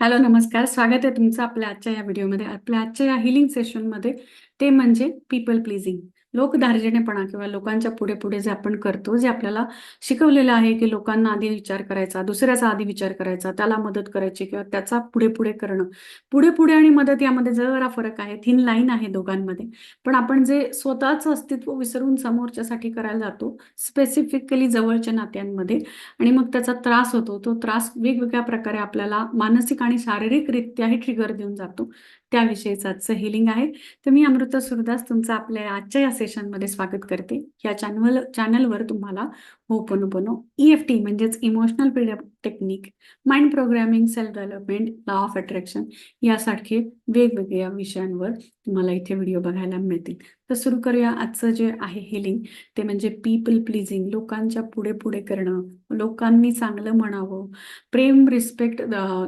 Hello नमस्कार. स्वागत आहे तुमचं आपल्या आजच्या या व्हिडिओमध्ये. आपल्या आजच्या या हिलिंग सेशनमध्ये ते म्हणजे पीपल प्लीजिंग लोकदार्जनेपणा किंवा लोकांच्या पुढे पुढे जे आपण करतो जे आपल्याला शिकवलेलं आहे की लोकांना आधी विचार करायचा दुसऱ्याचा आधी विचार करायचा त्याला मदत करायची किंवा त्याचा पुढे पुढे करणं. पुढे पुढे आणि मदत यामध्ये जरा फरक आहे थिन लाईन आहे दोघांमध्ये. पण आपण जे स्वतःचं अस्तित्व विसरून समोरच्यासाठी करायला जातो स्पेसिफिकली जवळच्या नात्यांमध्ये आणि मग त्याचा त्रास होतो तो त्रास वेगवेगळ्या प्रकारे आपल्याला मानसिक आणि शारीरिकरित्याही ट्रिगर देऊन जातो. त्याविषयीचं आजचं हिलिंग आहे. तर मी अमृता सुरदास तुमचं आपल्या आजच्या या सेशनमध्ये स्वागत करते. या चॅनल चॅनलवर तुम्हाला होपनोपनो ई एफ टी म्हणजेच emotional freedom technique mind programming self development law of attraction यासारखे वेगवेगळ्या विषयांवर तुम्हाला इथे व्हिडिओ बघायला मिळतील. तर सुरू करूया आजचं जे आहे हिलिंग ते म्हणजे पीपल प्लीजिंग लोकांच्या पुढे पुढे करणं लोकांनी चांगलं म्हणावं प्रेम रिस्पेक्ट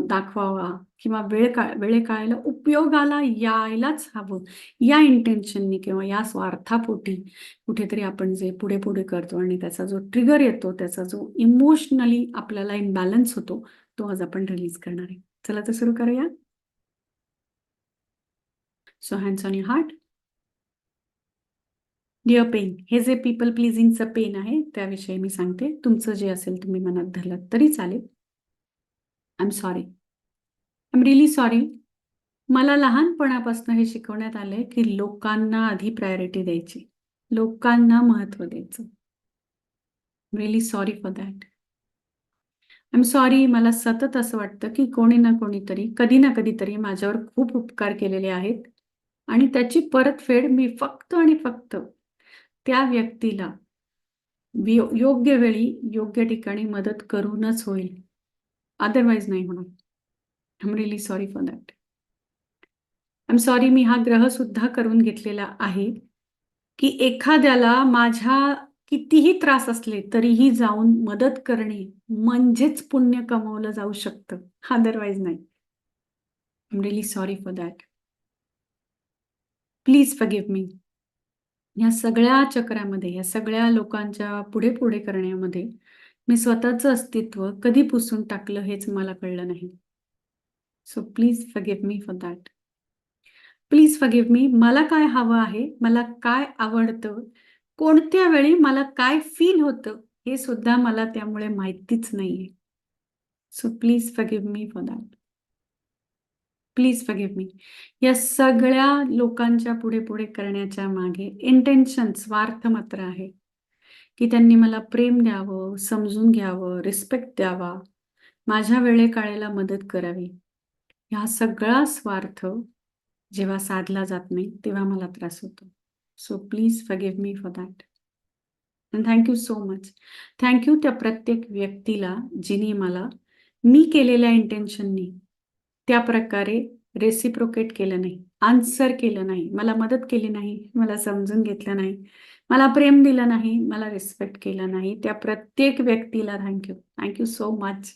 दाखवावा किंवा वेळ का वेळे काळायला उपयोगाला यायलाच हवं. या इंटेन्शननी किंवा या स्वार्थापोटी कुठेतरी आपण जे पुढे पुढे करतो आणि त्याचा जो ट्रिगर येतो त्याचा जो इमोशनली आपल्याला इम्बॅलन्स होतो तो आज आपण रिलीज करणार आहे. चला तर सुरू करूया. So hands on your heart dear pain हे जे पीपल प्लीजिंगचं पेन आहे त्याविषयी मी सांगते. तुमचं जे असेल तुम्ही मनात धरलं तरी चालेल. I am sorry I am really sorry मला लहानपणापासून हे शिकवण्यात आलंय की लोकांना आधी प्रायोरिटी द्यायची. लोकांना महत्त्व द्यायचं. Really sorry for that I am sorry मला सतत असं वाटतं की कोणी ना कोणीतरी कधी ना कधीतरी माझ्यावर खूप उपकार केलेले आहेत. आणि त्याची परतफेड मी फक्त आणि फक्त त्या व्यक्तीला योग्य वेळी योग्य ठिकाणी मदत करूनच होईल. अदरवाईज नाही होणार. I am really sorry for that I am sorry मी हा ग्रह सुद्धा करून घेतलेला आहे की एखाद्याला माझ्या कितीही त्रास असले तरीही जाऊन मदत करणे म्हणजेच पुण्य कमवलं जाऊ शकतं. अदरवाईज नाही. Am really sorry for that please forgive me या सगळ्या चक्रामध्ये या सगळ्या लोकांच्या पुढे पुढे करण्यामध्ये मी स्वतःचं अस्तित्व कधी पुसून टाकलं हेच मला कळलं नाही. So please forgive me for that please forgive me मला काय हवं आहे? मला काय आवडतं? कोणत्या वेळी मला काय फील होतं हे सुद्धा मला त्यामुळे माहितीच नाहीये. So please forgive me for that please forgive me या सगळ्या लोकांच्या पुढे पुढे करण्याच्या मागे इंटेन्शन स्वार्थ मात्र आहे. की त्यांनी मला प्रेम द्यावं समजून घ्यावं रिस्पेक्ट द्यावा माझ्या वेळे काळेला मदत करावी. ह्या सगळा स्वार्थ जेव्हा साधला जात नाही तेव्हा मला त्रास होतो. So please forgive me for that and thank you so much thank you त्या प्रत्येक व्यक्तीला जिने मला मी केलेल्या इंटेन्शननी त्या प्रकारे रेसिप्रोकेट केलं नाही आन्सर केलं नाही मला मदत केली नाही मला समजून घेतलं नाही मला प्रेम दिलं नाही मला रिस्पेक्ट केलं नाही. त्या प्रत्येक व्यक्तीला thank you thank you so much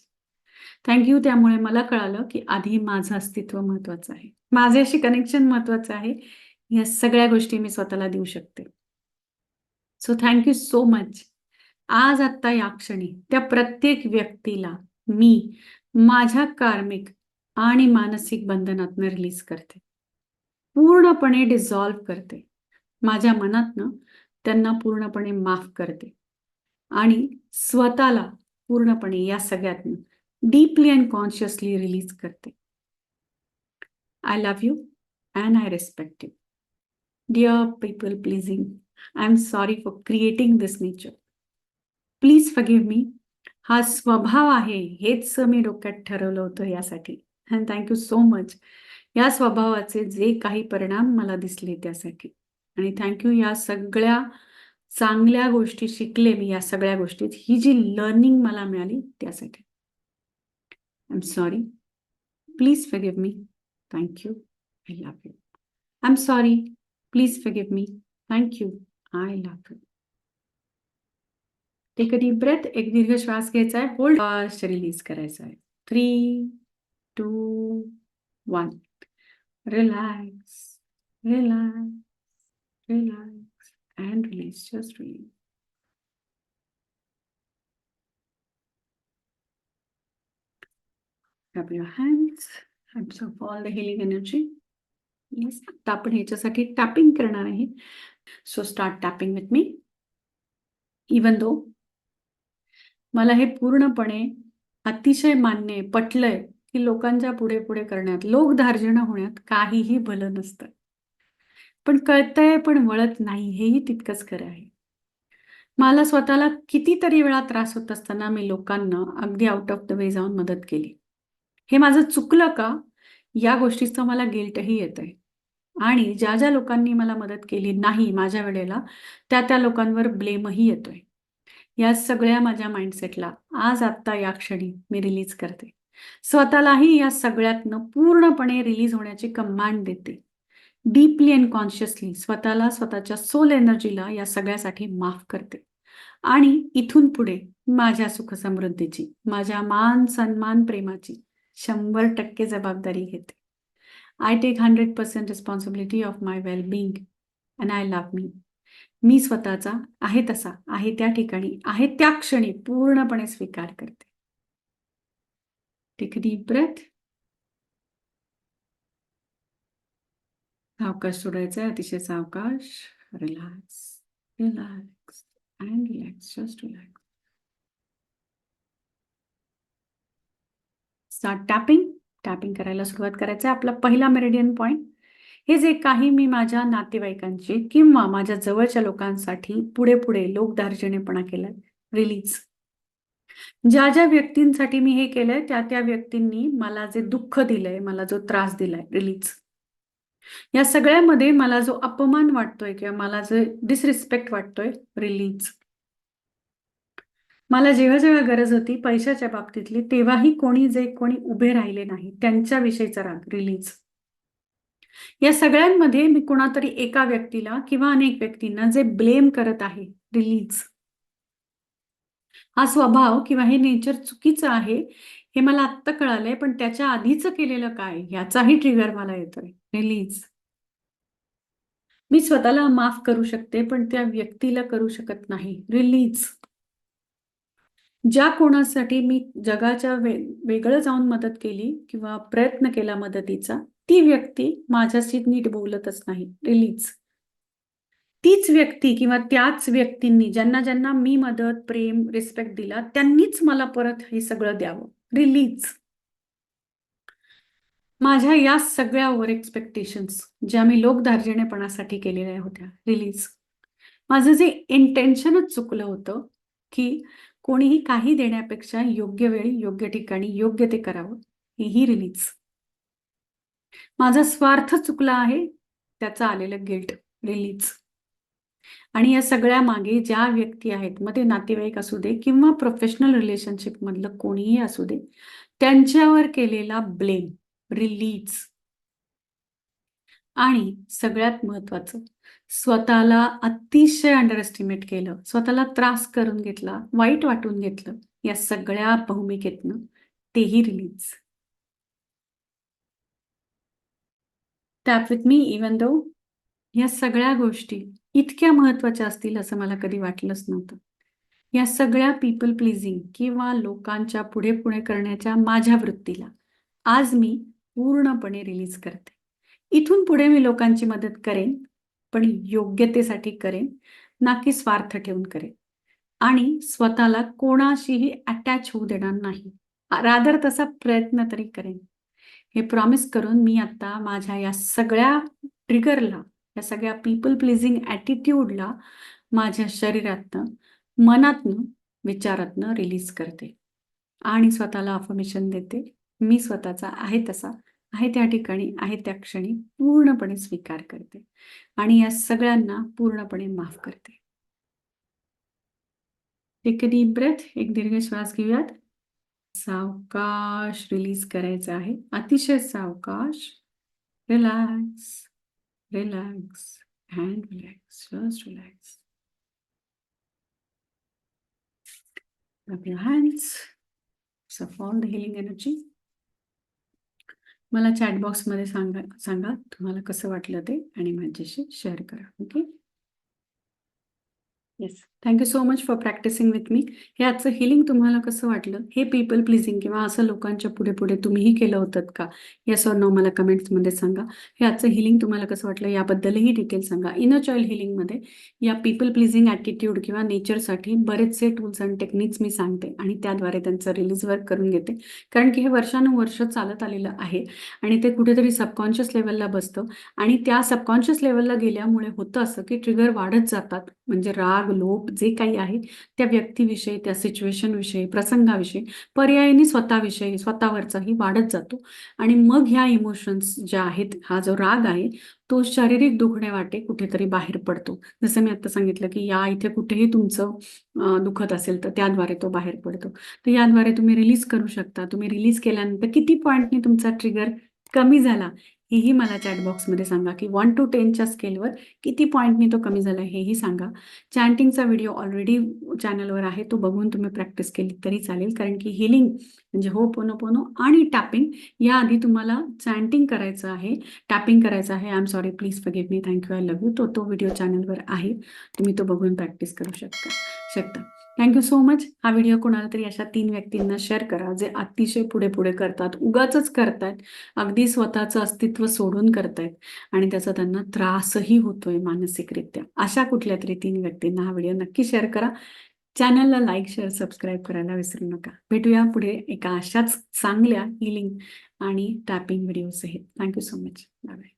thank you त्यामुळे मला कळालं की आधी माझं अस्तित्व महत्वाचं आहे. माझ्याशी कनेक्शन महत्वाचं आहे. या सगळ्या गोष्टी मी स्वतःला देऊ शकते. सो थँक्यू सो मच आज आत्ता या क्षणी त्या प्रत्येक व्यक्तीला मी माझ्या कार्मिक आणि मानसिक बंधनातनं रिलीज करते. पूर्णपणे डिझॉल्व्ह करते. माझ्या मनातनं त्यांना पूर्णपणे माफ करते. आणि स्वतःला पूर्णपणे या सगळ्यातनं डीपली अँड कॉन्शियसली रिलीज करते. I love you and I respect you dear people pleasing I am sorry for creating this nature please forgive me हा स्वभाव आहे हेच मी डोक्यात ठरवलं होतं यासाठी. अँड थँक्यू सो मच या स्वभावाचे जे काही परिणाम मला दिसले त्यासाठी. आणि थँक्यू या सगळ्या चांगल्या गोष्टी शिकले मी या सगळ्या गोष्टीत. ही जी लर्निंग मला मिळाली त्यासाठी. I am sorry please forgive me thank you I love you I am sorry please forgive me thank you I love you take a deep breath एक दीर्घ श्वास घ्यायचा आहे. होल्ड रिलीज करायचा आहे. Three two one relax relax relax and release just release Grab your hands. Absorb all the healing energy. आता आपण ह्याच्यासाठी टॅपिंग करणार आहे. So start tapping with me. Even though मला हे पूर्णपणे अतिशय मान्य पटलंय, की लोकांच्या पुढे-पुढे करण्यात, लोकधार्जन होण्यात काहीही भलं नसतं. पण कळतंय पण वळत नाही हेही तितकंच खरं आहे. मला स्वतःला कितीतरी वेळा त्रास होत असताना मी लोकांना अगदी आउट ऑफ द वे जाऊन मदत केली. हे माझं चुकलं का? या गोष्टीचं मला गिल्टही येतंय. आणि ज्या, ज्या लोकांनी मला मदत केली नाही माझ्या वेळेला, त्या, त्या लोकांवर ब्लेमही येतोय. या सगळ्या माझ्या माइंडसेटला आज आत्ता या क्षणी मी रिलीज करते. स्वतःलाही या सगळ्यातनं पूर्णपणे रिलीज होण्याची कमांड देते. डीपली अँड कॉन्शियसली स्वतःला, स्वतःच्या सोल एनर्जीला या सगळ्यासाठी माफ करते. आणि इथून पुढे माझ्या सुख-समृद्धीची, माझ्या मान-सन्मान, प्रेमाची 100% जबाबदारी घेते. I take 100% responsibility of my well and I love me. मी स्वतःचा आहे तसा, आहे त्या ठिकाणी, आहे त्या क्षणी पूर्णपणे स्वीकार करते. Take deep breath. सावकाश सोडायचंय, अतिशय सावकाश. Relax, relax and relax. Just relax. Start tapping. Tapping करायला सुरुवात करायचं आहे. आपला पहिला मेरिडियन पॉईंट हे जे काही मी माझ्या नातेवाईकांची किंवा माझ्या जवळच्या लोकांसाठी पुढे-पुढे लोकधार्जनेपणा केलाय, रिलीज. ज्या, ज्या व्यक्तींसाठी मी हे केलंय, त्या, त्या व्यक्तींनी मला जे दुःख दिलंय, मला जो त्रास दिलाय, रिलीज. या सगळ्यामध्ये मला जो अपमान वाटतोय किंवा मला जे डिसरिस्पेक्ट वाटतोय, रिलीज. मला जेव्हा, जेव्हा गरज होती पैशाच्या बाबतीतली, तेव्हाही कोणी जे कोणी उभे राहिले नाही, त्यांच्याविषयीचा राग, रिलीज. या सगळ्यांमध्ये मी कुणातरी एका व्यक्तीला किंवा अनेक व्यक्तींना जे ब्लेम करत आहे, रिलीज. हा स्वभाव किंवा हे नेचर चुकीचं आहे, हे मला आत्ता कळालंय, पण त्याच्या आधीचं केलेलं काय, याचाही ट्रिगर मला येतोय, रिलीज. मी स्वतःला माफ करू शकते, पण त्या व्यक्तीला करू शकत नाही, रिलीज. ज्या कोणासाठी मी जगाच्या वे वेगळं जाऊन मदत केली किंवा प्रयत्न केला मदतीचा, ती व्यक्ती माझ्याशी नीट बोलतच नाही, रिलीज. तीच व्यक्ती किंवा त्याच व्यक्तींनी ज्यांना, ज्यांना मी मदत, प्रेम, रिस्पेक्ट दिला, त्यांनीच मला परत हे सगळं द्यावं, रिलीज. माझ्या या सगळ्या ओव्हर एक्स्पेक्टेशन्स ज्या मी लोकधार्जिणेपणासाठी केलेल्या होत्या, रिलीज. माझं जे इंटेन्शनच चुकलं होतं, की कोणीही काही देण्यापेक्षा योग्य वेळी, योग्य ठिकाणी, योग्य ते करावं, हेही रिलीज. माझा स्वार्थ चुकला आहे, त्याचं आलेलं गिल्ट, रिलीज. आणि या सगळ्या मागे ज्या व्यक्ती आहेत, मग ते नातेवाईक असू दे किंवा प्रोफेशनल रिलेशनशिप मधलं कोणीही असू दे, त्यांच्यावर केलेला ब्लेम, रिलीज. आणि सगळ्यात महत्वाचं स्वतःला अतिशय अंडर एस्टिमेट केलं, स्वतःला त्रास करून घेतला, वाईट वाटून घेतलं, या सगळ्या भूमिकेतनं तेही release. Tap with me even though या सगळ्या गोष्टी इतक्या महत्त्वाच्या असतील असं मला कधी वाटलंच नव्हतं. या सगळ्या पीपल प्लीजिंग किंवा लोकांच्या पुढे-पुढे करण्याच्या माझ्या वृत्तीला आज मी पूर्णपणे रिलीज करते. इथून पुढे मी लोकांची मदत करेन, पण योग्यतेसाठी करेन, ना की स्वार्थ ठेवून करेन. आणि स्वतःला कोणाशीही अटॅच होऊ देणार नाही. रादर तसा प्रयत्न तरी करेन. हे प्रॉमिस करून मी आता माझ्या या सगळ्या ट्रिगरला, या सगळ्या पीपल प्लीजिंग ॲटिट्यूडला माझ्या शरीरातनं, मनातनं, विचारातनं रिलीज करते. आणि स्वतःला अफर्मेशन देते, मी स्वतःचा आहे तसा, आहे त्या ठिकाणी, आहे त्या क्षणी पूर्णपणे स्वीकार करते. आणि या सगळ्यांना पूर्णपणे माफ करते. एक डीप ब्रेथ. एक दीर्घ श्वास घेऊयात. सावकाश रिलीज करायचं आहे. अतिशय सावकाश. Relax, relax and relax. Just relax. Grab your hands. The all the healing energy. मला चॅट बॉक्समध्ये सांगा सांगा तुम्हाला कसं वाटलं ते आणि माझ्याशी शेअर करा. Okay. Yes. Thank you so much for practising with me हे आजचं हिलिंग तुम्हाला कसं वाटलं? हे पीपल प्लीजिंग किंवा असं लोकांच्या पुढे पुढे तुम्हीही केलं होतं का? येस और नो मला कमेंट्समध्ये सांगा. हे आजचं हिलिंग तुम्हाला कसं वाटलं याबद्दलही डिटेल सांगा. इनर चाइल्ड हिलिंगमध्ये या पीपल प्लीजिंग ॲटिट्यूड किंवा नेचरसाठी बरेचसे टूल्स अँड टेक्निक्स मी सांगते आणि त्याद्वारे त्यांचं रिलीज वर्क करून घेते. कारण की हे वर्षानुवर्ष चालत आलेलं आहे आणि ते कुठेतरी सबकॉन्शियस लेवलला बसतं आणि त्या सबकॉन्शियस लेवलला गेल्यामुळे होतं असं की ट्रिगर वाढत जातात. म्हणजे राग लोभ जे काही आहे त्या व्यक्तीविषयी त्या सिच्युएशनविषयी प्रसंगाविषयी पर्यायाने स्वतःविषयी स्वतःवरचाही वाढत जातो. आणि मग ह्या इमोशन्स ज्या आहेत हा जो राग आहे तो शारीरिक दुखणे वाटे कुठेतरी बाहेर पडतो. जसं मी आता सांगितलं की या इथे कुठेही तुमचं दुखत असेल तर त्याद्वारे तो बाहेर पडतो. तर याद्वारे तुम्ही रिलीज करू शकता. तुम्ही रिलीज केल्यानंतर किती पॉईंटने तुमचा ट्रिगर कमी झाला हेही मला चॅट बॉक्समध्ये सांगा की वन टू टेनच्या स्केलवर किती पॉईंटनी तो कमी झाला हेही सांगा. चॅन्टिंगचा व्हिडिओ ऑलरेडी चॅनलवर आहे तो बघून तुम्ही प्रॅक्टिस केली तरी चालेल. कारण की हिलिंग म्हणजे हो पोनो पोनो आणि टॅपिंग याआधी तुम्हाला चॅन्टिंग करायचं आहे टॅपिंग करायचं आहे. I am sorry please forget me thank you I love you तो तो व्हिडिओ चॅनलवर आहे. तुम्ही तो बघून प्रॅक्टिस करू शकता शकता. थँक्यू सो मच हा व्हिडिओ कोणाला तरी अशा तीन व्यक्तींना शेअर करा जे अतिशय पुढे पुढे करतात उगाच करतायत अगदी स्वतःचं अस्तित्व सोडून करतायत आणि त्याचा त्यांना त्रासही होतोय मानसिकरित्या. अशा कुठल्या तरी तीन व्यक्तींना हा व्हिडिओ नक्की शेअर करा. चॅनलला लाईक शेअर सबस्क्राईब करायला विसरू नका. भेटूया पुढे एका अशाच चांगल्या हिलिंग आणि टॅपिंग व्हिडिओ सहित. Thank you so much bye bye